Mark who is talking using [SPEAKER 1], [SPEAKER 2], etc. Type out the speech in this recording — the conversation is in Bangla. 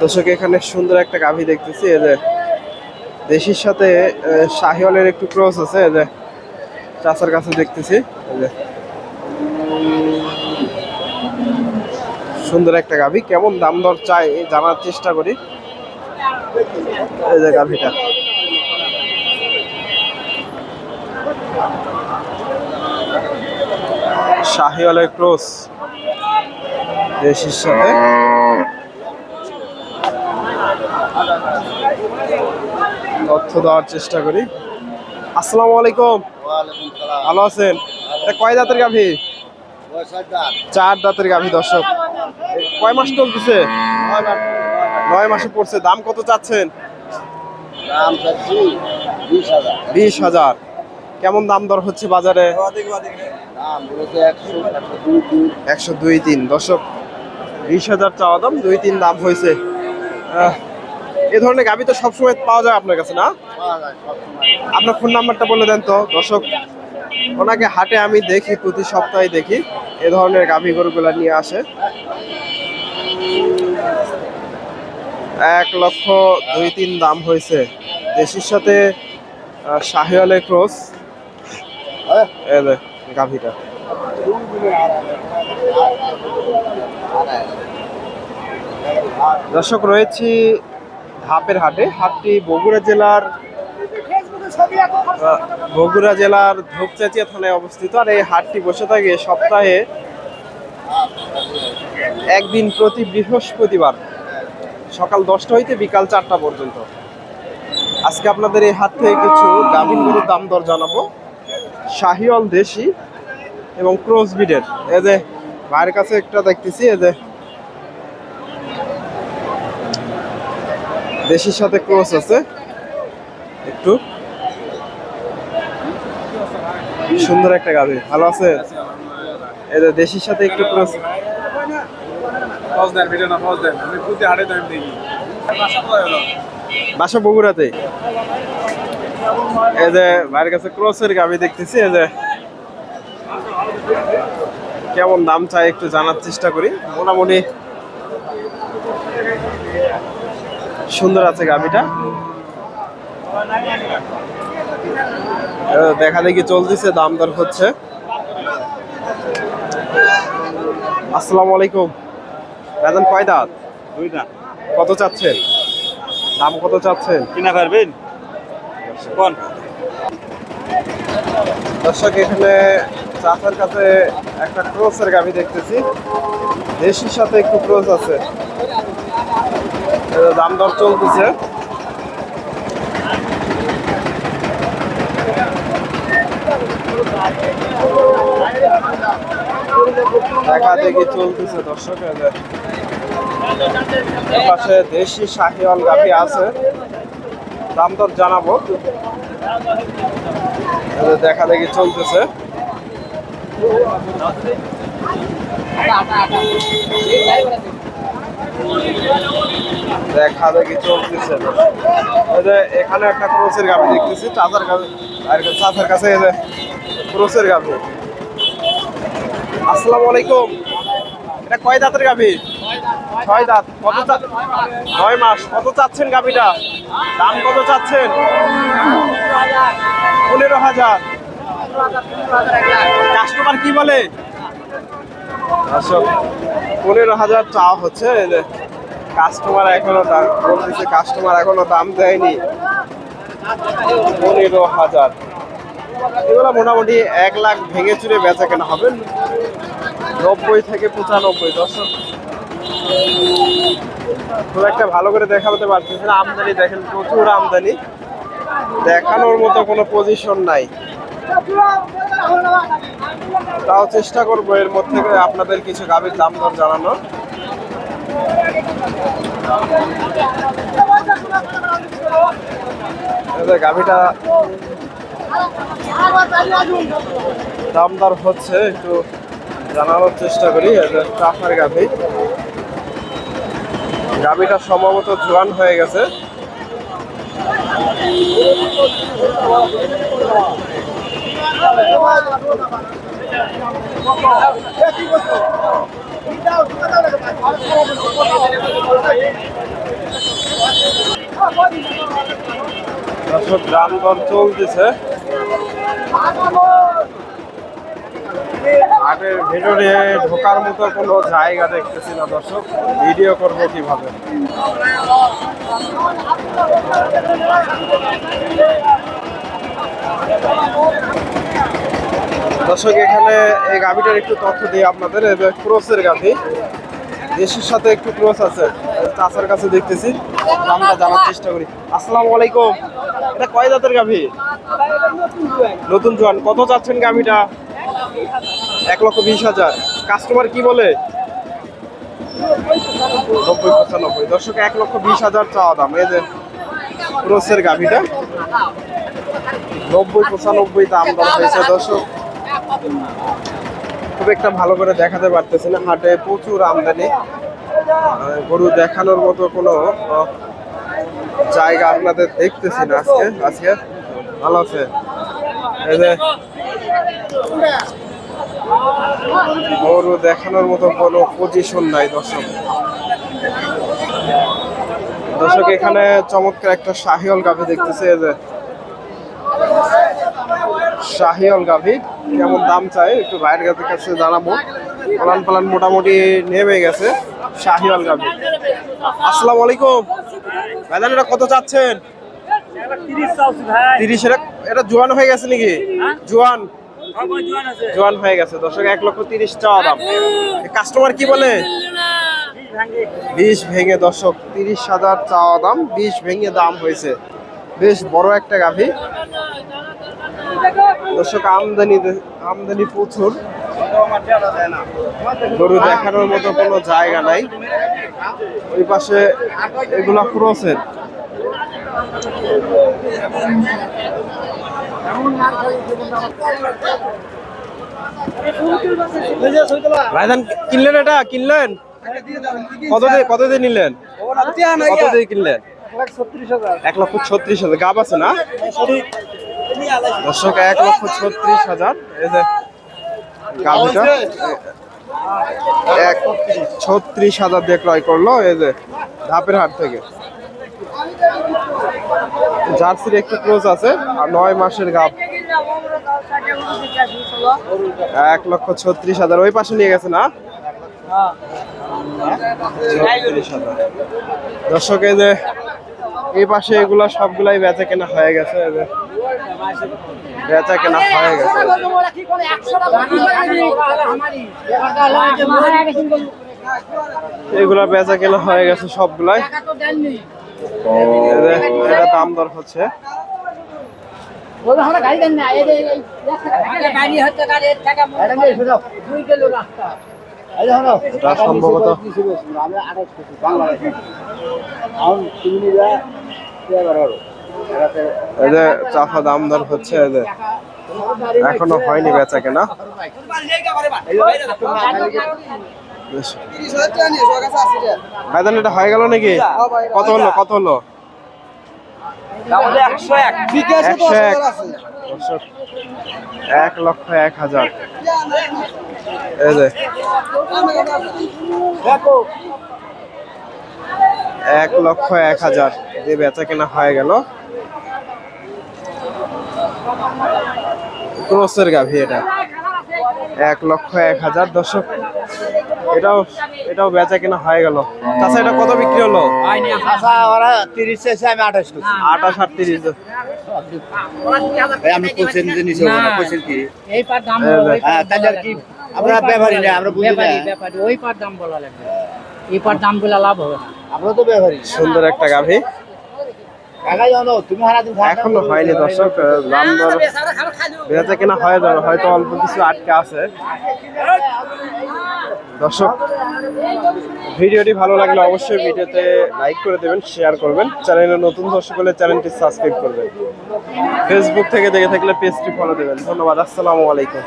[SPEAKER 1] দর্শক, এখানে সুন্দর একটা গাভী দেখতেছি, এই যে দেশির সাথে শাহিওয়ালের একটু ক্রস আছে, এই যে চাচার কাছে দেখতেছি, এই যে। সুন্দর একটা গাভী, কেমন দাম দর চাই জানার চেষ্টা করি। এই যে গাভীটা। শাহিওয়ালের ক্রস, দেশির সাথে। তথ্য দেওয়ার চেষ্টা করি। আসসালামু আলাইকুম। ভালো আছেন? এটা কয় দাঁতের গাভী? চার দাঁতের গাভী দর্শক। কয় মাস চলতেছে? নয় মাসে পড়ছে। দাম কত চাচ্ছেন?
[SPEAKER 2] বিশ হাজার।
[SPEAKER 1] কেমন দাম দর হচ্ছে বাজারে?
[SPEAKER 2] একশো দুই তিন।
[SPEAKER 1] দর্শক বিশ হাজার চাওয়া দাম দুই তিন দাম হয়েছে। এ ধরনের গাভী তো সবসময় পাওয়া যায় আপনার কাছে না? আপনার ফোন নাম্বারটা বলে দেন তো দর্শক। ওনাকে হাটে আমি দেখি প্রতি সপ্তাহে দেখি এ ধরনের গাভী গরুগুলা নিয়ে আসে। এক লক্ষ দুই তিন দাম হয়েছে। দেশির সাথে আহ, শাহিওয়ালের ক্রস। গাভীটা। দর্শক রয়েছি ধাপের হাটে, হাটটি বগুড়া জেলার বগুড়া জেলার ধূপচাচিয়া থানায় অবস্থিত। আর এই হাটটি বসে থাকে সপ্তাহে একদিন প্রতি বৃহস্পতিবার, সকাল দশটা হইতে বিকাল চারটা পর্যন্ত। আজকে আপনাদের এই হাট থেকে কিছু গাভীন গরুর দাম দর জানাব। শাহিওয়াল দেশি এবং ক্রস বিডের এই যে ভাইয়ের কাছে একটা দেখতেছি, এই যে দেশির সাথে ক্রস আছে। একটু। সুন্দর একটা গাভী। ভালো আছে? এই যে দেশির সাথে একটু ক্রস। বাসা বগুড়াতে। এই যে ভাইয়ের কাছে ক্রসের গাভী দেখতেছি এই যে। কেমন দাম চাই একটু জানার চেষ্টা করি। মোটামুটি সুন্দর আছে গাভীটা দেখা দেখি চলতেছে দাম দর হচ্ছে। আসসালামু আলাইকুম। দাদা কয় দাঁত? কত চাচ্ছেন? দাম কত চাচ্ছেন?
[SPEAKER 3] কিনা পারবেন? কোন?
[SPEAKER 1] দর্শক এখানে চাচার কাছে একটা ক্রোসের গাভি দেখতেছি। দেশির সাথে একটু ক্রোস আছে। দাম দর চলতেছে। দেখা দেখি চলতেছে দর্শক পাশে দেশি আছে। দাম দর জানাব। দেখা দেখি চলতেছে। দেখা দেখি চলতেছে। এখানে একটা ক্রোসের গাভি দেখতেছি, চাচার কাছে আর চাচার কাছে ক্রোসের গাভি। আসসালামু আলাইকুম। এটা কয় দাঁতের গাভি? ছয় দাঁত। কত নয় মাস। কত চাচ্ছেন গাভিটা? দাম কত চাচ্ছেন? পনেরো হাজার। কাস্টমার কি বলে? পনেরো হাজার চাওয়া হচ্ছে কাস্টমার এখনও দাম, বলতেছে কাস্টমার এখনও দাম দেয়নি। পনেরো হাজার। এগুলো মোটামুটি এক লাখ ভেঙে চুরে বেচা কেনা হবে। নব্বই থেকে পঁচানব্বই, দর্শক। খুব একটা ভালো করে দেখাতে পারতেছি না, আমদানি দেখেন প্রচুর আমদানি। দেখানোর মতো কোনো পজিশন নাই। তাও চেষ্টা করব, এর মধ্যে আপনাদের কিছু গাভীর দাম দর জানানোর। গাভীটা, দাম দর হচ্ছে, একটু জানানোর চেষ্টা করি যে গাভী। গাভীটা সম্ভবত জোয়ান হয়ে গেছে। দাম চলতেছে। হাটের ভেতরে ঢোকার মতো কোনো জায়গা দেখতেছি না দর্শক। ভিডিও করব কীভাবে? দর্শক, এখানে এই গাভিটার একটু তথ্য দিই আপনাদের ক্রসের গাভি। দেশের সাথে একটু ক্রস আছে চাচার কাছে দেখতেছি, দামটা জানার চেষ্টা করি। আসসালামু আলাইকুম। এটা কয় জাতের গাভি? নতুন জোয়ান। কত চাচ্ছেন গাভিটা? এক লক্ষ বিশ হাজার। কাস্টমার কি বলে? নব্বই, পঁচানব্বই। দর্শক, এক লক্ষ বিশ হাজার চাওয়া দাম। এই যে ক্রসের গাভিটা। নব্বই পঁচানব্বই দাম দর হয়েছে দর্শক। খুব একটা ভালো করে দেখাতে পারতেছি না। হাটে প্রচুর আমদানি। গরু দেখানোর মতো কোনো জায়গা আপনাদের দেখতেছি না আজকে। আজকে ভালো আছে। এই যে গরু দেখানোর মতো কোনো পজিশন নাই দর্শক। দর্শক এখানে চমৎকার একটা শাহিওল গাভি দেখতেছে এই যে। শাহিওল গাভি, কেমন দাম চাই একটু বাইরের কাছে কাছে জানাব। পালান পালান মোটামুটি নেমে গেছে শাহিওল গাভি। আসসালামু আলাইকুম। ভাইজান, এটা কত চাচ্ছেন? তিরিশ, এটা এটা জোয়ান হয়ে গেছে নাকি? জোয়ান। জোয়ান হয়ে গেছে। দর্শক, এক লক্ষ তিরিশ চাওয়া দাম। কাস্টমার কি বলে? বিশ ভেঙে, দর্শক, তিরিশ হাজার চাওয়া দাম, বিশ ভেঙে দাম হয়েছে। বেশ বড় একটা গাভি। দর্শক আমদানি আমদানি প্রচুর। গরু দেখানোর মতো কোনো জায়গা নাই। ওই পাশে এগুলা ক্রসের ভাইজান কিনলেন এটা? কিনলেন? কত দিয়ে কত দিয়ে নিলেন? কত দিয়ে কিনলেন? এক লক্ষ ছত্রিশ হাজার। গাব আছে না? দর্শক এক লক্ষ ছত্রিশ হাজার এই যে গাভিটা এক ছত্রিশ হাজার দিয়ে ক্রয় করল এই যে ধাপের হাট থেকে। জার্সির একটু ক্লোজ আছে আর নয় মাসের গাভ। এক লক্ষ ছত্রিশ হাজার ওই পাশে নিয়ে গেছে না? দর্শক এই যে এই পাশে এগুলা সবগুলাই বেচা কেনা হয়ে গেছে বেচা কেনা হয়ে গেছে। এগুলা বেচা কেনা হয়ে গেছে সবগুলাই। এটা দাম দর হচ্ছে। সম্ভবত এই দাম দর হচ্ছে, এই এখনও হয়নি বেচা কেনা। ভাইজান, এটা হয়ে গেল নাকি? কত হলো কত হলো? এক। লক্ষ এক হাজার। এক লক্ষ এক হাজার। দিয়ে বেচা কেনা হয়ে গেল। ক্রোসের গাভি এটা। এক লক্ষ এক হাজার দর্শক। এটাও এটাও বেচা কেনা হয়ে গেল। তাছাড়া এটা কত বিক্রি হলো?
[SPEAKER 2] তিরিশ আমি আঠাশ
[SPEAKER 1] আঠাশ আটত্রিশ।
[SPEAKER 2] আমি কোচেন যে কোচেন কি?
[SPEAKER 4] এই পার দাম
[SPEAKER 1] এই
[SPEAKER 4] বলো,
[SPEAKER 1] দেখ।
[SPEAKER 4] ওই পার
[SPEAKER 2] হ্যাঁ, তাহলে আর
[SPEAKER 4] বলা
[SPEAKER 2] কি? আমরা ব্যাপারী না, আমরা বুঝি না।
[SPEAKER 4] ব্যাপারী, ওই পার দাম বলা লাগবে। এই পার দাম বলে লাভ হবে না।
[SPEAKER 2] আমরা তো
[SPEAKER 1] সুন্দর একটা গাভি। এখনও হয়নি দর্শক দাম দর বেচা কেনা হয়ে হয়তো অল্প কিছু আটকে আছে। দর্শক ভিডিওটি ভালো লাগলে অবশ্যই ভিডিওতে লাইক করে দেবেন শেয়ার করবেন। চ্যানেলে নতুন দর্শক হলে চ্যানেলটি সাবস্ক্রাইব করবেন। ফেসবুক থেকে দেখে থাকলে পেজটি ফলো দেবেন। ধন্যবাদ আসসালামু আলাইকুম।